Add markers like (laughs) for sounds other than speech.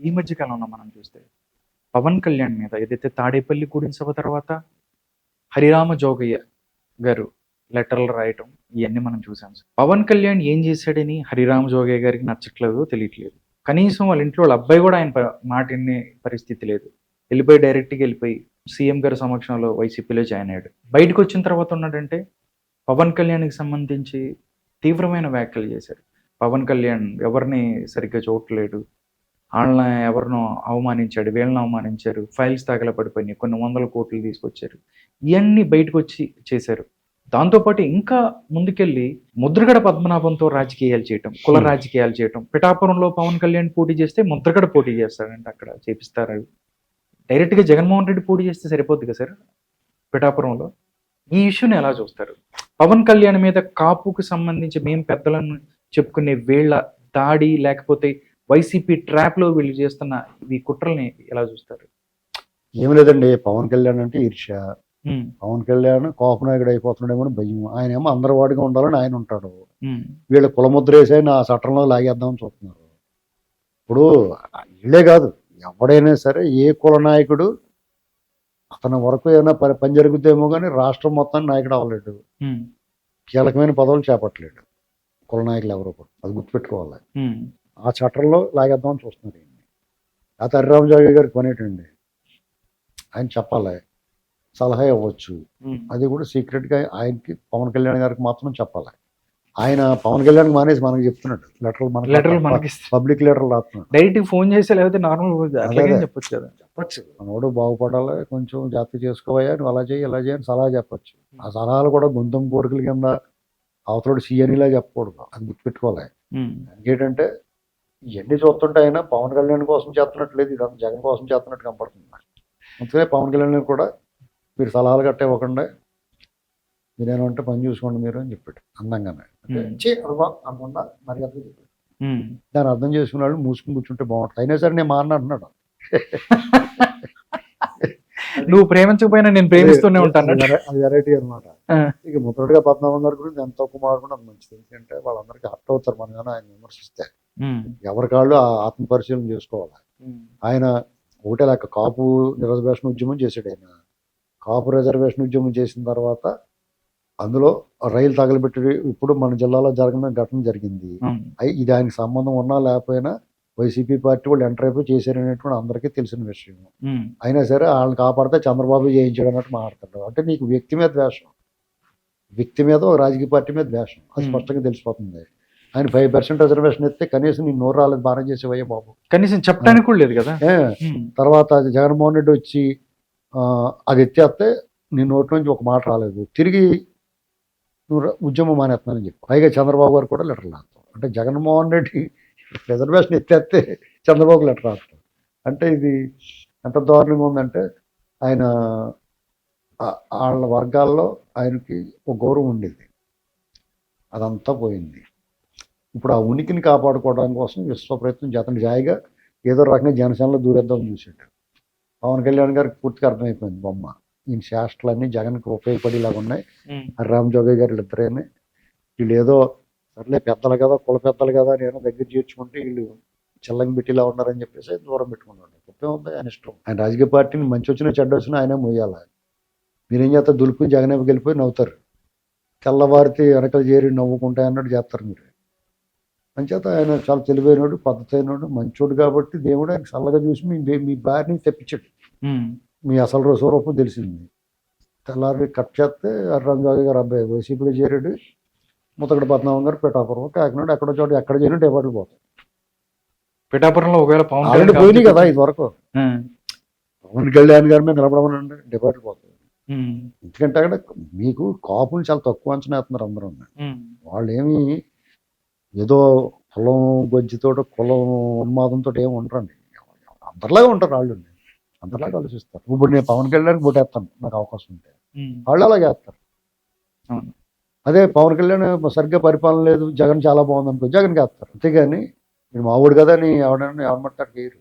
ఈ మధ్య కాలంలో మనం చూస్తే పవన్ కళ్యాణ్ మీద ఏదైతే తాడేపల్లి కూడిన సభ తర్వాత హరిరామ జోగయ్య గారు లెటర్లు రాయటం ఇవన్నీ మనం చూసాం పవన్ కళ్యాణ్ ఏం చేశాడని హరిరామ జోగయ్య గారికి నచ్చట్లేదు తెలియట్లేదు. కనీసం వాళ్ళ ఇంట్లో వాళ్ళ అబ్బాయి కూడా ఆయన మాట వినే పరిస్థితి లేదు. వెళ్ళిపోయి డైరెక్ట్గా వెళ్ళిపోయి సీఎం గారి సమక్షంలో వైసీపీలో జాయిన్ అయ్యాడు. బయటకు వచ్చిన తర్వాత ఉన్నాడంటే పవన్ కళ్యాణ్కి సంబంధించి తీవ్రమైన వ్యాఖ్యలు చేశారు పవన్ కళ్యాణ్ ఎవరిని సరిగ్గా చూడట్లేడు వాళ్ళని ఎవరినో అవమానించాడు వీళ్ళని అవమానించారు ఫైల్స్ తగలబడిపోయినాయి కొన్ని వందల కోట్లు తీసుకొచ్చారు ఇవన్నీ బయటకు వచ్చి చేశారు దాంతోపాటు ఇంకా ముందుకెళ్ళి ముద్రగడ పద్మనాభంతో రాజకీయాలు చేయటం కుల. రాజకీయాలు చేయటం. పిఠాపురంలో పవన్ కళ్యాణ్ పోటీ చేస్తే ముద్రగడ పోటీ చేస్తాడంటే అక్కడ చేపిస్తారు అవి డైరెక్ట్గా జగన్మోహన్ రెడ్డి పోటీ చేస్తే సరిపోద్ది కదా సార్? పిఠాపురంలో? ఈ ఇష్యూని ఎలా చూస్తారు? పవన్ కళ్యాణ్ మీద కాపుకు సంబంధించి మేము పెద్దలను చెప్పుకునే వీళ్ళ దాడి లేకపోతే వైసీపీ ట్రాప్లో వీళ్ళు చేస్తున్న ఈ కుట్రల్ని ఎలా చూస్తారు? ఏం లేదండి పవన్ కళ్యాణ్ అంటే ఈర్ష్య. పవన్ కళ్యాణ్ కోపనాయకుడు అయిపోతున్నాడేమో భయం. ఆయన ఏమో అందరి వాడిగా ఉండాలని ఆయన ఉంటాడు. వీళ్ళ కులముద్ర వేసి ఆ చట్టంలో లాగేద్దామని చూస్తున్నారు. ఇప్పుడు వీళ్ళే కాదు ఎవడైనా సరే ఏ కుల నాయకుడు అతని వరకు ఏమైనా పని పని జరుగుతుందేమో కానీ రాష్ట్రం మొత్తాన్ని నాయకుడు అవ్వలేడు. కీలకమైన పదవులు చేపట్టలేడు. కుల నాయకులు ఎవరు అది గుర్తుపెట్టుకోవాలి. ఆ చట్టంలో లాగేద్దామని చూస్తున్నారు ఈయన్ని. ఆ హరిరామజోగి గారికి పనేటండి ఆయన చెప్పాలి. సలహా ఇవ్వచ్చు. అది కూడా సీక్రెట్గా ఆయనకి పవన్ కళ్యాణ్ గారికి మాత్రం చెప్పాలి. ఆయన పవన్ కళ్యాణ్ మానేసి మనకి చెప్తున్నాడు. లెటర్లు మన లెటర్లు మనకి పబ్లిక్ లెటర్లు రాస్తున్నాడు. డైరెక్ట్ ఫోన్ చేసి లేకపోతే నార్మల్. చెప్పొచ్చు కదా. చెప్పచ్చు. మనోడు బాగుపడాలి. కొంచెం జాగ్రత్త చేసుకోవయ్యా నువ్వు అలా చేయి ఇలా చేయని సలహా చెప్పచ్చు. ఆ సలహాలు కూడా గొంతం కోరికల కింద అవతలోడు సీఎనిలా చెప్పకూడదు. అది గుర్తుపెట్టుకోవాలి. ఏంటంటే ఇవన్నీ చూస్తుంటే ఆయన పవన్ కళ్యాణ్ కోసం చేస్తున్నట్లేదు ఇదంతా జగన్ కోసం చేస్తున్నట్టు కనపడుతుంది. అందుకనే పవన్ కళ్యాణ్ కూడా మీరు సలహాలు గట్ట ఇవ్వకుండా మీరేమంటే పని చూసుకోండి మీరు అని చెప్పాడు అందంగానే. అంటే మరి అర్థం చెప్పాడు. దాన్ని అర్థం చేసుకున్న వాళ్ళు మూసుకుని కూర్చుంటే బాగుంటుంది. అయినా సరే నేను మారను అంటున్నాడు. (laughs) నువ్వు ప్రేమించకపోయినా నేను ప్రేమిస్తూనే ఉంటాను అది వెరై- అది వెరైటీ అనమాట. ఇక ముద్రగా పద్మనాభం గారి గురించి ఎంత కుమారుడు అది మంచిది. ఎందుకంటే వాళ్ళందరికీ హర్ట్ అవుతారు మన ఆయన విమర్శిస్తే. ఎవరి కాళ్ళు ఆ ఆత్మ పరిశీలన చేసుకోవాలి. ఉమ్, ఆయన ఒకటే లెక్క కాపు రిజర్వేషన్ ఉద్యమం చేశాడు ఆయన. కాపు రిజర్వేషన్ ఉద్యమం చేసిన తర్వాత అందులో రైలు తగలబెట్టి ఇప్పుడు మన జిల్లాలో జరిగిన ఘటన జరిగింది. అయి ఇది ఆయనకి సంబంధం ఉన్నా లేకపోయినా వైసీపీ పార్టీ వాళ్ళు ఎంటర్ అయిపోయి చేశారనేటువంటి అందరికీ తెలిసిన విషయం. అయినా సరే వాళ్ళని కాపాడితే చంద్రబాబు చేయించాడు అన్నట్టు మాట్లాడతాడు అంటే నీకు వ్యక్తి మీద ద్వేషం వ్యక్తి మీద రాజకీయ పార్టీ మీద ద్వేషం అది Hmm. స్పష్టంగా తెలిసిపోతుంది. ఆయన ఫైవ్ పర్సెంట్ రిజర్వేషన్ ఇస్తే కనీసం నీ నోరు రాలేదు బాగా చేసేవయ్యా బాబు. కనీసం చెప్పడానికి కూడా లేదు కదా? తర్వాత అది జగన్మోహన్ రెడ్డి వచ్చి అది ఎత్తేస్తే నీ నోటి నుంచి ఒక మాట రాలేదు. తిరిగి నువ్వు ఉద్యమం మానేస్తున్నానని చెప్పి. పైగా చంద్రబాబు గారు కూడా లెటర్ రాస్తాం అంటే జగన్మోహన్ రెడ్డి రిజర్వేషన్ ఎత్తేస్తే చంద్రబాబు లెటర్ రాస్తాం అంటే ఇది ఎంత దారుణంగా ఉందంటే ఆయన వాళ్ళ వర్గాల్లో ఆయనకి ఒక గౌరవం ఉండేది. అదంతా పోయింది. ఇప్పుడు ఆ ఉనికిని కాపాడుకోవడం కోసం విశ్వ ప్రయత్నం చేతండి జాయిగా ఏదో రకంగా జనసేనలో దూరేద్దాం చూసాడు పవన్ కళ్యాణ్ గారికి పూర్తిగా అర్థమైపోయింది బొమ్మ. ఈయన శాస్త్రాలన్నీ జగన్కి ఉపయోగపడేలాగా ఉన్నాయి. రామ్ జోగయ్య గారు ఇద్దరేనే వీళ్ళు ఏదో సర్లే పెద్దలు కదా కుల పెద్దలు కదా నేను దగ్గర చేర్చుకుంటే వీళ్ళు చెల్లంగి పెట్టిలా ఉన్నారని చెప్పేసి దూరం పెట్టుకున్నాడు. తప్పే ఉంది ఆయన ఇష్టం. ఆయన రాజకీయ పార్టీని మంచి వచ్చినా చెడ్డ వచ్చినా ఆయనే మొయ్యాలి. మీరేం చేస్తారు? దులుపుని జగన్ వెళ్ళిపోయి నవ్వుతారు. తెల్లవారితే వెనకలు చేరి నవ్వుకుంటాయి అన్నట్టు చేస్తారు మీరు. అంచేత ఆయన చాలా తెలివైనోడు పద్ధతి అయినోడు మంచోడు కాబట్టి దేవుడు ఆయన చల్లగా చూసి మీ మీ భార్యని తెప్పించాడు. మీ అసలు స్వరూపం తెలిసింది. తెల్లారి కట్ చేస్తే రంగాజు గారు అబ్బాయి వైసీపీలో చేరాడు. ముతగడ పద్మనాభం గారు పిఠాపురం కాకినాడ ఎక్కడో చోట ఎక్కడ చేరిన డిపార్ట్లు పోతాయి పిఠాపురంలో ఒకవేళ పవన్ పోయినాయి కదా ఇది వరకు. పవన్ కళ్యాణ్ గారి మీద నిలబడమనండి డిపార్ట్లు పోతాయి ఉమ్, ఎందుకంటే అక్కడ మీకు కాపులు చాలా తక్కువ అంచనా వేస్తున్నారు అందరూ. వాళ్ళు ఏమి ఏదో కులం గొజ్జితోటి కులం ఉన్మాదంతో ఏమి ఉండరండి. అందరిలాగా ఉంటారు వాళ్ళు. అందరిలాగా ఆలోచిస్తారు. ఇప్పుడు నేను పవన్ కళ్యాణ్ బొట్టేస్తాను నాకు అవకాశం ఉంటే వాళ్ళు అలాగే వేస్తారు. అదే పవన్ కళ్యాణ్ సరిగ్గా పరిపాలన లేదు. జగన్ చాలా బాగుంది అనుకో జగన్కి వేస్తారు. అంతేగాని మీరు మావుడు కదా అని ఎవడన్నా ఎవరు పడతారు చేయరు.